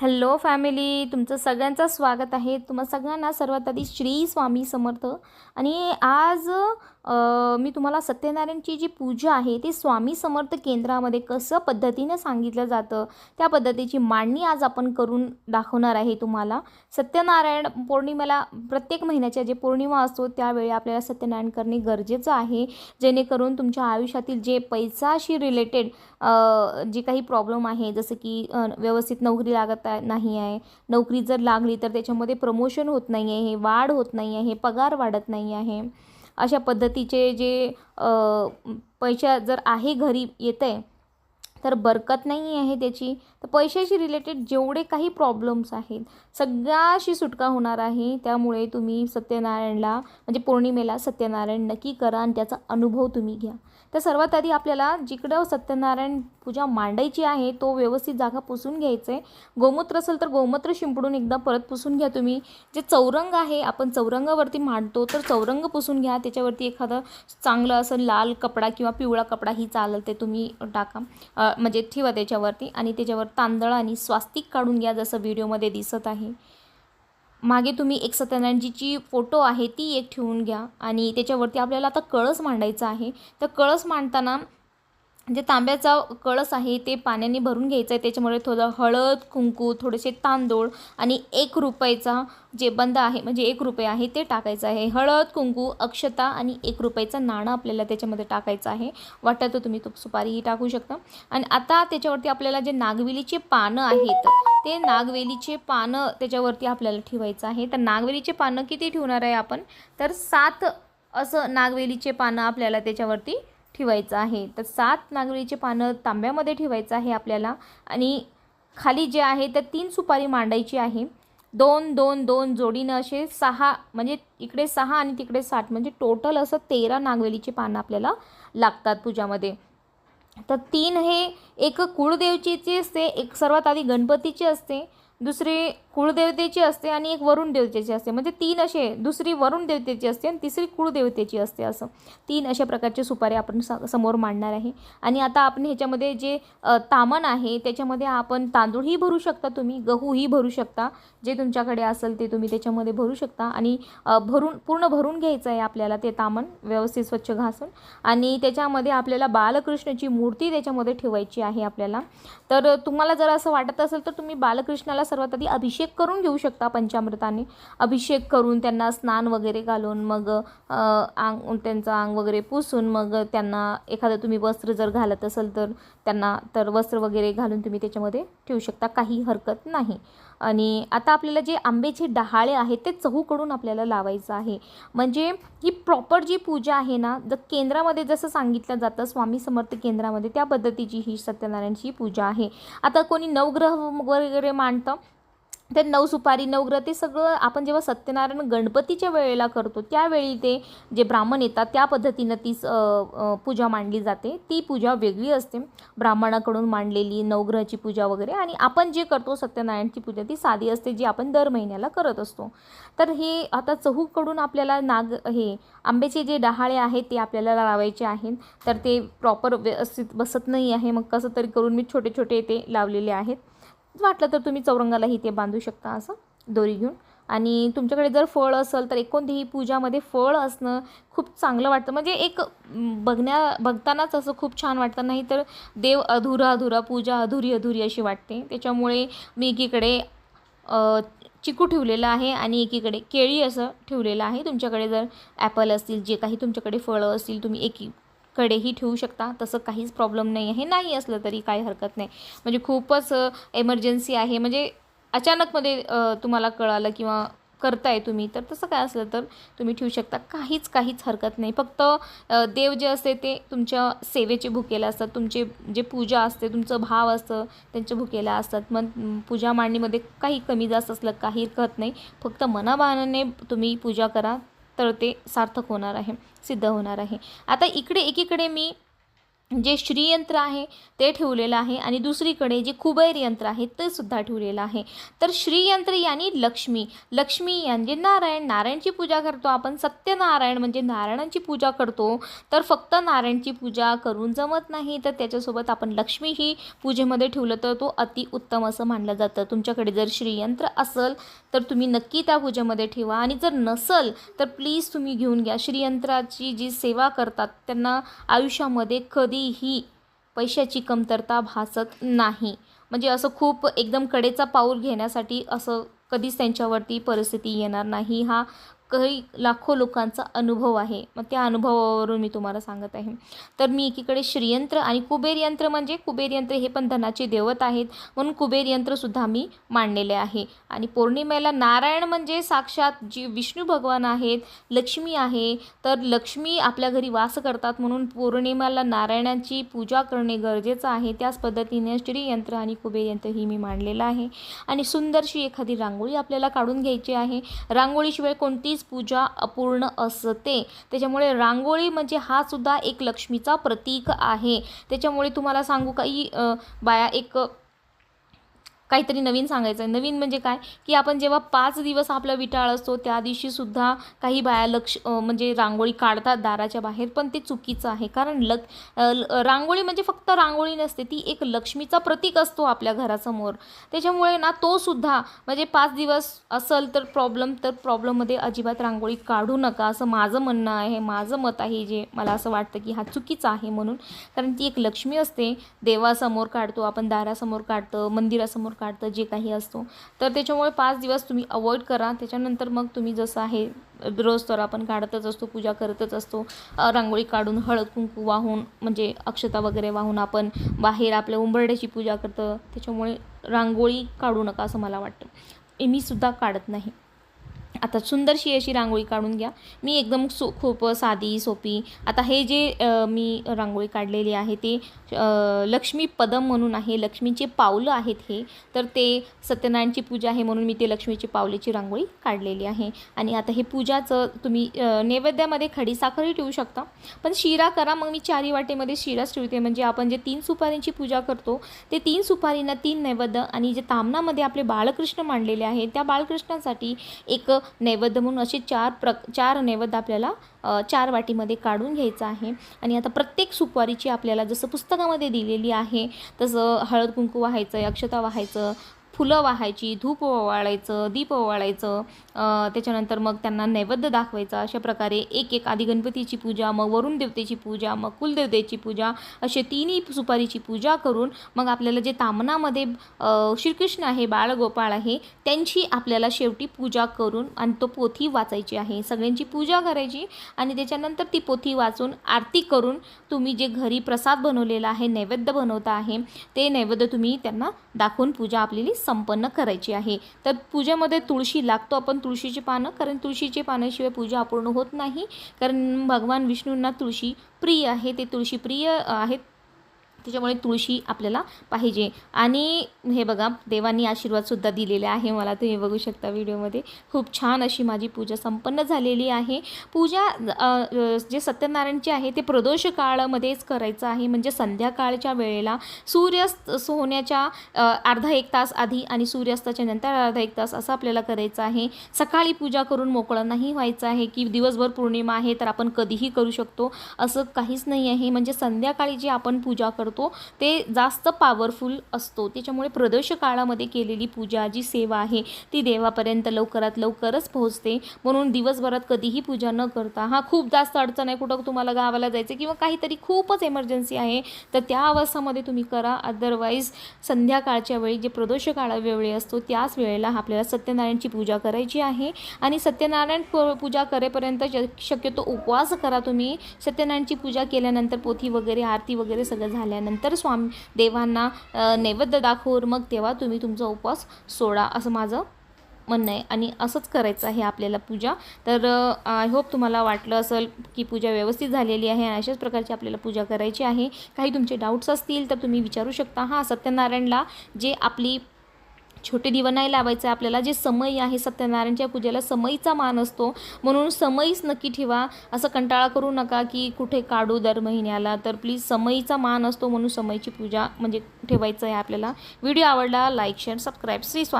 Hello family तुमचं सगळ्यांचं स्वागत आहे. तुम्हा सगळ्यांना सर्वात आधी श्री स्वामी समर्थ. आणि आज मी तुम्हाला सत्यनारायणची जी पूजा आहे ती स्वामी समर्थ केंद्रामध्ये कसं पद्धतीनं सांगितलं जातं त्या पद्धतीची मांडणी आज आपण करून दाखवणार आहे तुम्हाला. सत्यनारायण पौर्णिमेला प्रत्येक महिन्याच्या जे पौर्णिमा असतो त्यावेळी आपल्याला सत्यनारायण करणे गरजेचं आहे. जेणेकरून तुमच्या आयुष्यातील जे पैसाशी रिलेटेड जे काही प्रॉब्लेम आहे जसं की व्यवस्थित नोकरी लागत नाही आहे नोकरी जर लागली तर त्याच्यामध्ये प्रमोशन होत नाही आहे वाढ होत नाही आहे पगार वाढत नाही आहे अशा पद्धतीचे जे पैसा जर आहे घरी येत आहे तर बरकत नाही आहे त्याची. तर पैशाशी रिलेटेड जेवढे काही प्रॉब्लेम्स आहेत सगळ्याशी सुटका होणार आहे. त्यामुळे तुम्ही सत्यनारायणला म्हणजे पौर्णिमेला सत्यनारायण नक्की करा आणि त्याचा अनुभव तुम्ही घ्या. तर सर्वात आधी आपल्याला जिकडं सत्यनारायण पूजा मांडायची आहे तो व्यवस्थित जागा पुसून घ्यायचं आहे गोमूत्र असेल तर गोमूत्र शिंपडून एकदा परत पुसून घ्या तुम्ही. जे चौरंग आहे आपण चौरंगावरती मांडतो तर चौरंग पुसून घ्या. त्याच्यावरती एखादं चांगलं असं लाल कपडा किंवा पिवळा कपडा ही चालेल ते तुम्ही टाका. म्हणजे ठेवा त्याच्यावरती आणि त्याच्यावर तांदळ आणि स्वास्तिक काढून घ्या जसं व्हिडिओमध्ये दिसत आहे. मागे तुम्ही एक सत्यनारायणजीची फोटो आहे ती एक ठेवून घ्या. आणि त्याच्यावरती आपल्याला आता कळस मांडायचा आहे. तर कळस मांडताना जे तांब्याचा कळस आहे ते पाण्याने भरून घ्यायचं आहे. त्याच्यामुळे थोडं हळद कुंकू थोडेसे तांदूळ आणि एक रुपयाचा जे बंद आहे म्हणजे एक रुपये आहे ते टाकायचं आहे. हळद कुंकू अक्षता आणि एक रुपयाचं नाणं आपल्याला त्याच्यामध्ये टाकायचं आहे. वाटतं तर तुम्ही तुप सुपारीही टाकू शकता. आणि आता त्याच्यावरती आपल्याला जे नागवेलीचे पानं आहेत ते नागवेलीचे पानं त्याच्यावरती आपल्याला ठेवायचं आहे. तर नागवेलीचे पानं किती ठेवणार आहे आपण? तर सात असं नागवेलीचे पानं आपल्याला त्याच्यावरती ठेवायचं आहे. तर सात नागरीचे पानं तांब्यामध्ये ठेवायचं आहे आपल्याला. आणि खाली जे आहे तर तीन सुपारी मांडायची आहे. दोन दोन दोन जोडीनं असे सहा म्हणजे इकडे सहा आणि तिकडे साठ म्हणजे टोटल असं तेरा नागवेलीचे पानं आपल्याला लागतात पूजामध्ये. तर तीन हे एक कुळदेवचीची असते एक सर्वात आधी गणपतीची असते दुसरी कुळदेवतेची असते आणि एक वरुण देवतेची असते. म्हणजे तीन असे दुसरी वरुण देवतेची असते आणि तिसरी कुळदेवतेची असते असं. तीन अशा प्रकारचे सुपारी आपण स समोर मांडणार आहे. आणि आता आपण ह्याच्यामध्ये जे तामण आहे त्याच्यामध्ये आपण तांदूळही भरू शकता तुम्ही गहूही भरू शकता. जे तुमच्याकडे असेल ते तुम्ही त्याच्यामध्ये भरू शकता. आणि भरून पूर्ण भरून घ्यायचं आहे आपल्याला ते तामण व्यवस्थित स्वच्छ घासून. आणि त्याच्यामध्ये आपल्याला बालकृष्णाची मूर्ती त्याच्यामध्ये ठेवायची आहे आपल्याला. तर तुम्हाला जर असं वाटत असेल तर तुम्ही बालकृष्णाला सर्वात आधी अभिषेक करून घेऊ शकता पंचामृताने. अभिषेक करून त्यांना स्नान वगैरे घालून मग आंग अंग त्यांचं अंग वगैरे पुसून मग त्यांना एखादं तुम्ही वस्त्र जर घालत असेल तर त्यांना तर वस्त्र वगैरे घालून तुम्ही त्याच्यामध्ये ठेवू शकता. काही हरकत नाही. आणि आता आपल्याला जे आंब्याचे डहाळे आहेत ते चहूकडून आपल्याला लावायचं आहे. म्हणजे ही प्रॉपर जी पूजा आहे ना जर केंद्रामध्ये जसं सांगितलं जातं स्वामी समर्थ केंद्रामध्ये त्या पद्धतीची ही सत्यनारायणची पूजा आहे. आता कोणी नवग्रह वगैरे मांडतं ते नऊ सुपारी नवग्रह ते सगळं आपण जेव्हा सत्यनारायण गणपतीच्या वेळेला करतो त्यावेळी ते जे ब्राह्मण येतात त्या पद्धतीनं ती स- पूजा मांडली जाते. ती पूजा वेगळी असते. ब्राह्मणाकडून मांडलेली नवग्रहाची पूजा वगैरे आणि आपण जे करतो सत्यनारायणची पूजा ती साधी असते जी आपण दर महिन्याला करत असतो. तर हे आता चहूकडून आपल्याला नाग हे आंब्याचे जे डहाळे आहेत ते आपल्याला लावायचे आहेत. तर ते प्रॉपर व्यवस्थित बसत नाही आहे. मग कसं तरी करून मी छोटे छोटे ते लावलेले आहेत. वाटलं तर तुम्ही चौरंगालाही ते बांधू शकता असं दोरी घेऊन. आणि तुमच्याकडे जर फळ असेल तर एकोणतीही पूजामध्ये फळ असणं खूप चांगलं वाटतं. म्हणजे एक बघण्या बघतानाच असं खूप छान वाटतं. नाही तर देव अधुरा अधुरा पूजा अधुरी अधुरी अशी वाटते. त्याच्यामुळे मी एकीकडे चिकू ठेवलेलं आहे आणि एकीकडे केळी असं ठेवलेलं आहे. तुमच्याकडे जर ॲपल असतील जे काही तुमच्याकडे फळं असतील तुम्ही एकी कडेही ठेवू शकता. तसं काहीच प्रॉब्लेम नाही आहे नाही असलं तरी काही हरकत नाही. म्हणजे खूपच एमर्जन्सी आहे. म्हणजे अचानकमध्ये तुम्हाला कळालं किंवा करताय तुम्ही तर तसं काय असलं तर तुम्ही ठेवू शकता. काहीच काहीच हरकत नाही. फक्त देव जे असते ते तुमच्या सेवेचे भुकेले असतात. तुमचे जे पूजा असते तुमचं भाव असतं त्यांच्या भुकेला असतात. मग पूजा मांडणीमध्ये काही कमी जास्त असलं काही हरकत नाही. फक्त मनाभानाने तुम्ही पूजा करा. तर ते सार्थक होणार आहे सिद्ध होणार आहे. आता इकडे एकीकडे मी जे श्रीयंत्र आहे ते ठेवलेलं आहे आणि दुसरीकडे जे कुबैर यंत्र आहे ते सुद्धा ठेवलेलं आहे. तर श्रीयंत्र यानी लक्ष्मी. लक्ष्मी म्हणजे नारायण. नारायणची पूजा करतो आपण. सत्यनारायण म्हणजे नारायणांची पूजा करतो. तर फक्त नारायणची पूजा करून जमत नाही तर त्याच्यासोबत आपण लक्ष्मी ही पूजेमध्ये ठेवलं तर तो अति उत्तम असं मानलं जातं. तुमच्याकडे जर श्रीयंत्र असेल तर तुम्ही नक्की त्या पूजेमध्ये ठेवा. आणि जर नसल तर प्लीज तुम्ही घेऊन घ्या. श्रीयंत्राची जी सेवा करतात त्यांना आयुष्यामध्ये कधीही पैशाची कमतरता भासत नाही. म्हणजे असं खूप एकदम कडेचा पाऊल घेण्यासाठी असं कधीच त्यांच्यावरती परिस्थिती येणार नाही. हा काही लाखो लोकांचा अनुभव आहे. मग त्या अनुभवावरून मी तुम्हाला सांगत आहे. तर मी एकीकडे श्रीयंत्र आणि कुबेर यंत्र म्हणजे कुबेर यंत्र हे पण धनाचे देवत आहेत. म्हणून कुबेर यंत्रसुद्धा मी मांडलेले आहे. आणि पौर्णिमेला नारायण म्हणजे साक्षात जी विष्णू भगवान आहेत लक्ष्मी आहे. तर लक्ष्मी आपल्या घरी वास करतात. म्हणून पौर्णिमेला नारायणांची पूजा करणे गरजेचं आहे. त्याच पद्धतीने श्रीयंत्र आणि कुबेर यंत्र ही मी मांडलेलं आहे. आणि सुंदरशी एखादी रांगोळी आपल्याला काढून घ्यायची आहे. रांगोळीशिवाय कोणतीच पूजा अपूर्ण असते. त्याच्यामुळे रांगोळी म्हणजे हा सुद्धा एक लक्ष्मीचा प्रतीक आहे. त्याच्यामुळे तुम्हाला सांगू काही बाया एक काहीतरी नवीन सांगायचं आहे नवीन म्हणजे काय? की आपण जेव्हा पाच दिवस आपला विटाळ असतो त्या दिवशीसुद्धा काही बाया लक्ष म्हणजे रांगोळी काढतात दाराच्या बाहेर पण ते चुकीचं आहे. कारण लक रांगोळी म्हणजे फक्त रांगोळी नसते ती एक लक्ष्मीचा प्रतीक असतो आपल्या घरासमोर. त्याच्यामुळे ना तो सुद्धा म्हणजे पाच दिवस असेल तर प्रॉब्लेम तर प्रॉब्लेममध्ये अजिबात रांगोळी काढू नका. असं माझं म्हणणं आहे माझं मत आहे जे मला असं वाटतं की हा चुकीचा आहे म्हणून. कारण ती एक लक्ष्मी असते देवासमोर काढतो आपण दारासमोर काढतो मंदिरासमोर काढतं जे काही असतो. तर त्याच्यामुळे पाच दिवस तुम्ही अवॉइड करा. त्याच्यानंतर मग तुम्ही जसं आहे रोज तर आपण काढतच असतो पूजा करतच असतो. रांगोळी काढून हळद कुंकू वाहून म्हणजे अक्षता वगैरे वाहून आपण बाहेर आपल्या उंबरड्याची पूजा करतं. त्याच्यामुळे रांगोळी काढू नका असं मला वाटतं. ए, मी सुद्धा काढत नाही. आता सुंदरशी अशी रांगोळी काढून घ्या. मी एकदम सो खूप साधी सोपी. आता हे जे मी रांगोळी काढलेली आहे ते लक्ष्मी पदम म्हणून आहे. लक्ष्मीचे पावलं आहेत हे. तर ते सत्यनारायणची पूजा आहे म्हणून मी ते लक्ष्मीची पावलेची रांगोळी काढलेली आहे. आणि आता हे पूजाचं तुम्ही नैवेद्यामध्ये खडीसाखरही ठेवू शकता. पण शिरा करा मग मी चारी वाटेमध्ये शिराच ठेवते. म्हणजे आपण जे तीन सुपारींची पूजा करतो ते तीन सुपारींना तीन नैवेद्य आणि जे तामनामध्ये आपले बाळकृष्ण मांडलेले आहे त्या बाळकृष्णासाठी एक नैवेद्य म्हणून असे चार प्र चार नैवेद्य आपल्याला चार वाटीमध्ये काढून घ्यायचं आहे. आणि आता प्रत्येक सुपारीची आपल्याला जसं पुस्तकामध्ये दिलेली आहे तसं हळद कुंकू व्हायचं अक्षता व्हायचं फुलं वाहायची धूप ओवाळायचं दीप ओवाळायचं त्याच्यानंतर मग त्यांना नैवेद्य दाखवायचा. अशा प्रकारे एक एक आधी गणपतीची पूजा मग वरुण देवतेची पूजा मग कुलदेवतेची पूजा असे तिन्ही सुपारीची पूजा करून मग आपल्याला जे तामनामध्ये श्रीकृष्ण आहे बाळगोपाळ आहे त्यांची आपल्याला शेवटी पूजा करून आणि तो पोथी वाचायची आहे. सगळ्यांची पूजा करायची आणि त्याच्यानंतर ती पोथी वाचून आरती करून तुम्ही जे घरी प्रसाद बनवलेला आहे नैवेद्य बनवता आहे ते नैवेद्य तुम्ही त्यांना दाखवून पूजा आपलेली संपन्न करायची आहे. तर पूजेमध्ये तुळशी लागतो आपण तुळशीची पानं कारण तुळशीचे पानाशिवाय पूजा अपूर्ण होत नाही. कारण भगवान विष्णूंना तुळशी प्रिय आहे. ते तुळशी प्रिय आहेत. त्याच्यामुळे तुळशी आपल्याला पाहिजे. आणि हे बघा देवांनी आशीर्वादसुद्धा दिलेला आहे. मला तुम्ही बघू शकता व्हिडिओमध्ये. खूप छान अशी माझी पूजा संपन्न झालेली आहे. पूजा जे सत्यनारायणची आहे ते प्रदोष काळामध्येच करायचं आहे. म्हणजे संध्याकाळच्या वेळेला सूर्यास्त होण्याच्या अर्धा एक तास आधी आणि सूर्यास्ताच्या नंतर अर्धा एक तास असं आपल्याला करायचं आहे. सकाळी पूजा करून मोकळं नाही व्हायचं आहे की दिवसभर पौर्णिमा आहे तर आपण कधीही करू शकतो. असं काहीच नाही आहे. म्हणजे संध्याकाळी जी आपण पूजा करतो ते जास्त पॉवरफुल असतो. त्याच्यामुळे प्रदोष काळामध्ये केलेली पूजा जी सेवा आहे ती देवापर्यंत लवकरात लवकरच पोहोचते. म्हणून दिवसभरात कधीही पूजा न करता हा खूप जास्त अडचण आहे. कुठं तुम्हाला गावाला जायचं किंवा काहीतरी खूपच इमर्जन्सी आहे तर त्या अवस्थामध्ये तुम्ही करा. अदरवाईज संध्याकाळच्या वेळी जे प्रदोष काळा वेळी असतो त्याच वेळेला आपल्याला सत्यनारायणची पूजा करायची आहे. आणि सत्यनारायण प- पूजा करेपर्यंत शक्यतो उपवास करा तुम्ही. सत्यनारायणची पूजा केल्यानंतर पोथी वगैरे आरती वगैरे सगळं झाल्यानंतर स्वामी देवांना नैवेद्य दाखवून मग तेव्हा तुम्ही तुमचा उपवास सोडा असं माझं म्हणणं आहे. आणि असंच करायचं आहे आपल्याला पूजा. तर आय होप तुम्हाला वाटलं असेल की पूजा व्यवस्थित झालेली आहे आणि अशाच प्रकारची आपल्याला पूजा करायची आहे. काही तुमचे डाऊट्स असतील तर तुम्ही विचारू शकता. हां सत्यनारायणला जे आपली छोटे दिवा नाही लावायचं आहे आपल्याला. जे समयी आहे सत्यनारायणच्या पूजेला समयीचा मान असतो. म्हणून समयीच नक्की ठेवा. असं कंटाळा करू नका की कुठे काढू दर महिन्याला. तर प्लीज समयीचा मान असतो म्हणून समयीची पूजा म्हणजे ठेवायचं आहे आपल्याला. व्हिडिओ आवडला like share subscribe Shri Swami.